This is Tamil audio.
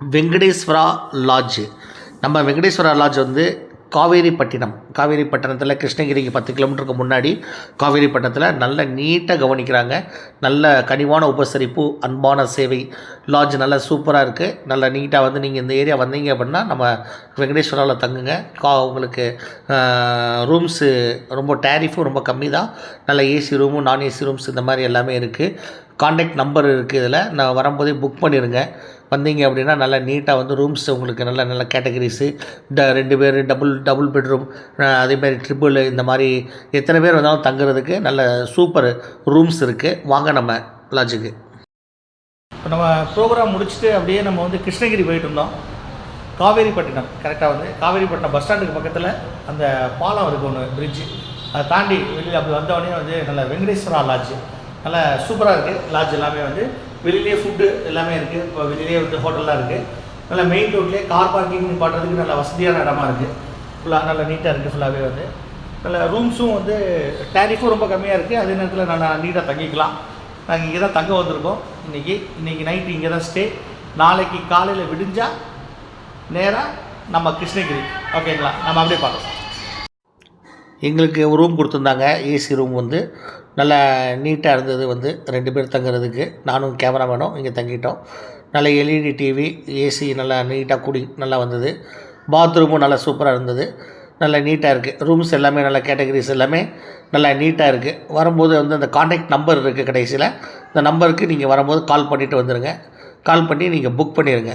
வெங்கடேஸ்வரா லாட்ஜ். நம்ம வெங்கடேஸ்வரா லாட்ஜ் வந்து காவேரிப்பட்டினம். காவேரிப்பட்டினத்தில் கிருஷ்ணகிரிக்கு பத்து கிலோமீட்டருக்கு முன்னாடி காவேரிப்பட்டினத்தில் நல்ல நீட்டாக கவனிக்கிறாங்க. நல்ல கனிவான உபசரிப்பு அன்பான சேவை. லாட்ஜ் நல்லா சூப்பராக இருக்குது நல்லா நீட்டாக வந்து நீங்கள் இந்த ஏரியா வந்தீங்க அப்படின்னா நம்ம வெங்கடேஸ்வராவில் தங்குங்க. கா உங்களுக்கு ரூம்ஸு ரொம்ப டேரிஃபும் ரொம்ப கம்மி தான் நல்ல ஏசி ரூமும் நான் ஏசி ரூம்ஸ் இந்த மாதிரி எல்லாமே இருக்குது காண்டாக்ட் நம்பர் இருக்குது இதில். நான் வரும்போதே புக் பண்ணிடுங்க வந்தீங்க அப்படின்னா நல்லா நீட்டாக வந்து ரூம்ஸ் உங்களுக்கு நல்ல நல்ல கேட்டகரிஸு ட ரெண்டு பேர் டபுள் டபுள் பெட்ரூம் அதேமாதிரி ட்ரிபிள் இந்த மாதிரி எத்தனை பேர் வந்தாலும் தங்குறதுக்கு நல்ல சூப்பர் ரூம்ஸ் இருக்குது வாங்க நம்ம லாட்ஜுக்கு இப்போ நம்ம ப்ரோக்ராம் முடிச்சுட்டு அப்படியே நம்ம வந்து கிருஷ்ணகிரி போயிட்டு இருந்தோம் காவேரிப்பட்டினம் கரெக்டாக வந்து காவேரிப்பட்டினம் பஸ் ஸ்டாண்டுக்கு பக்கத்தில் அந்த பாலம் இருக்குது ஒன்று பிரிட்ஜு அதை தாண்டி வெளியில் அப்படி வந்தவொடனே வந்து நல்ல வெங்கடேஸ்வரா லாட்ஜ் நல்லா சூப்பராக இருக்குது லாட்ஜ் எல்லாமே வந்து வெளியிலேயே ஃபுட்டு எல்லாமே இருக்குது இப்போ வெளியிலேயே வந்து ஹோட்டல்லாம் இருக்குது நல்லா மெயின் ரோட்லேயே கார் பார்க்கிங் பண்ணுறதுக்கு நல்ல வசதியான இடமா இருக்குது ஃபுல்லாக நல்லா நீட்டாக இருக்குது ஃபுல்லாகவே வந்து. நல்ல ரூம்ஸும் வந்து டேரிஃபும் ரொம்ப கம்மியாக இருக்குது அதே நேரத்தில் நல்லா நீட்டாக தங்கிக்கலாம். நாங்கள் இங்கே தான் தங்க வந்திருக்கோம். இன்றைக்கி இன்றைக்கி நைட்டு இங்கே தான் ஸ்டே நாளைக்கு காலையில் விடிஞ்சால் நேராக நம்ம கிருஷ்ணகிரி. ஓகேங்களா நம்ம அப்படியே பார்க்கலாம். எங்களுக்கு ஒரு ரூம் கொடுத்துருந்தாங்க. ஏசி ரூம் வந்து நல்லா நீட்டாக இருந்தது வந்து. ரெண்டு பேர் தங்குறதுக்கு. நானும் கேமராமேனும் இங்கே தங்கிட்டோம். நல்ல எல்இடி டிவி ஏசி நல்லா நீட்டாக கூடி நல்லா வந்தது. பாத்ரூமும் நல்லா சூப்பராக இருந்தது. நல்லா நீட்டாக இருக்குது ரூம்ஸ் எல்லாமே நல்ல கேட்டகரிஸ் எல்லாமே நல்லா நீட்டாக இருக்குது வரும்போது வந்து அந்த காண்டாக்ட் நம்பர் இருக்குது கடைசியில். இந்த நம்பருக்கு நீங்கள் வரும்போது கால் பண்ணிவிட்டு வந்துடுங்க கால் பண்ணி நீங்கள் புக் பண்ணிடுங்க